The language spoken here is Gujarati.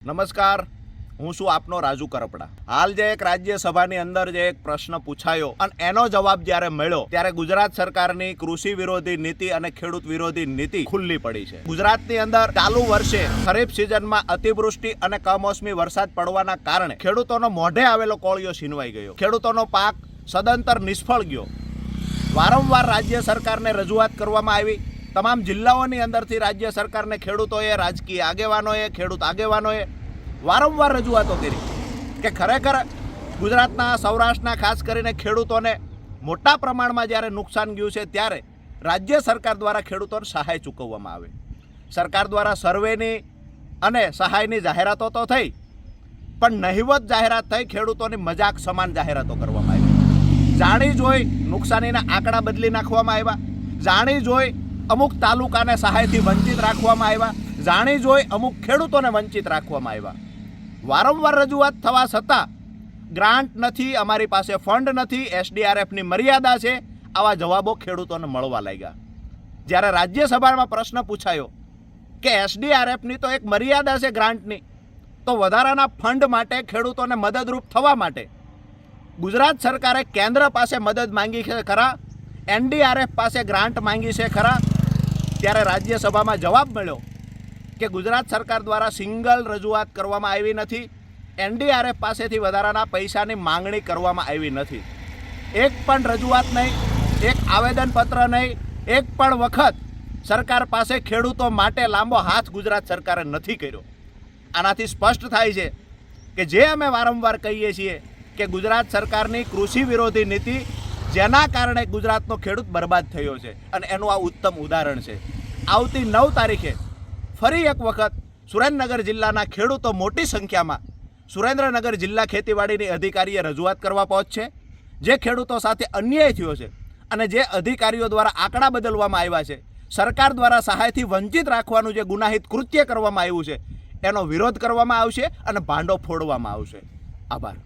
નમસ્કાર, હું છું આપનો રાજુ કરપડા. હાલ જે એક રાજ્યસભાની અંદર જે એક પ્રશ્ન પૂછાયો અને એનો જવાબ જ્યારે મળ્યો, ત્યારે ગુજરાત સરકારની કૃષિ વિરોધી નીતિ અને ખેડૂત વિરોધી નીતિ ખુલ્લી પડી છે. ગુજરાતની અંદર ચાલુ વર્ષે ખરીફ સિઝનમાં અતિવૃષ્ટિ અને કમોસમી વરસાદ પડવાના કારણે ખેડૂતોનો મોઢે આવેલો કોળિયો છીનવાઈ ગયો. ખેડૂતોનો પાક સદંતર નિષ્ફળ ગયો. વારંવાર રાજ્ય સરકારને રજૂઆત કરવામાં આવી તમામ જિલ્લાઓની અંદરથી રાજ્ય સરકારને ખેડૂતોએ, રાજકીય આગેવાનોએ, ખેડૂત આગેવાનોએ વારંવાર રજૂઆતો કરી કે ખરેખર ગુજરાતના, સૌરાષ્ટ્રના, ખાસ કરીને ખેડૂતોને મોટા પ્રમાણમાં જ્યારે નુકસાન ગયું છે ત્યારે રાજ્ય સરકાર દ્વારા ખેડૂતોને સહાય ચૂકવવામાં આવે. સરકાર દ્વારા સર્વેની અને સહાયની જાહેરાતો તો થઈ, પણ નહિવત જાહેરાત થઈ, ખેડૂતોની મજાક સમાન જાહેરાતો કરવામાં આવી. જાણી જોઈ નુકસાનીના આંકડા બદલી નાખવામાં આવ્યા. જાણી જોઈ અમુક તાલુકાને સહાયથી વંચિત રાખવામાં આવ્યા. જાણી જોઈ અમુક ખેડૂતોને વંચિત રાખવામાં આવ્યા. વારંવાર રજૂઆત થવા છતાં ગ્રાન્ટ નથી, અમારી પાસે ફંડ નથી, એસડીઆરએફની મર્યાદા છે. આવા જવાબો ખેડૂતોને મળવા લાગ્યા. જ્યારે રાજ્યસભામાં પ્રશ્ન પૂછાયો કે એસડીઆરએફની તો એક મર્યાદા છે ગ્રાન્ટની, તો વધારાના ફંડ માટે ખેડૂતોને મદદરૂપ થવા માટે ગુજરાત સરકારે કેન્દ્ર પાસે મદદ માંગી છે ખરા? એનડીઆરએફ પાસે ગ્રાન્ટ માંગી છે ખરા? ત્યારે રાજ્યસભામાં જવાબ મળ્યો કે ગુજરાત સરકાર દ્વારા સિંગલ રજૂઆત કરવામાં આવી નથી, એનડીઆરએફ પાસેથી વધારાના પૈસાની માંગણી કરવામાં આવી નથી. એક પણ રજૂઆત નહીં, એક આવેદનપત્ર નહીં, એક પણ વખત સરકાર પાસે ખેડૂતો માટે લાંબો હાથ ગુજરાત સરકારે નથી કર્યો. આનાથી સ્પષ્ટ થાય છે કે જે અમે વારંવાર કહીએ છીએ કે ગુજરાત સરકારની કૃષિ વિરોધી નીતિ જેના કારણે ગુજરાતનો ખેડૂત બરબાદ થયો છે અને એનું આ ઉત્તમ ઉદાહરણ છે. આવતી નવ તારીખે ફરી એક વખત સુરેન્દ્રનગર જિલ્લાના ખેડૂતો મોટી સંખ્યામાં સુરેન્દ્રનગર જિલ્લા ખેતીવાડીની અધિકારીએ રજૂઆત કરવા પહોંચશે, જે ખેડૂતો સાથે અન્યાય થયો છે અને જે અધિકારીઓ દ્વારા આંકડા બદલવામાં આવ્યા છે, સરકાર દ્વારા સહાયથી વંચિત રાખવાનું જે ગુનાહિત કૃત્ય કરવામાં આવ્યું છે, એનો વિરોધ કરવામાં આવશે અને ભાંડો ફોડવામાં આવશે. આભાર.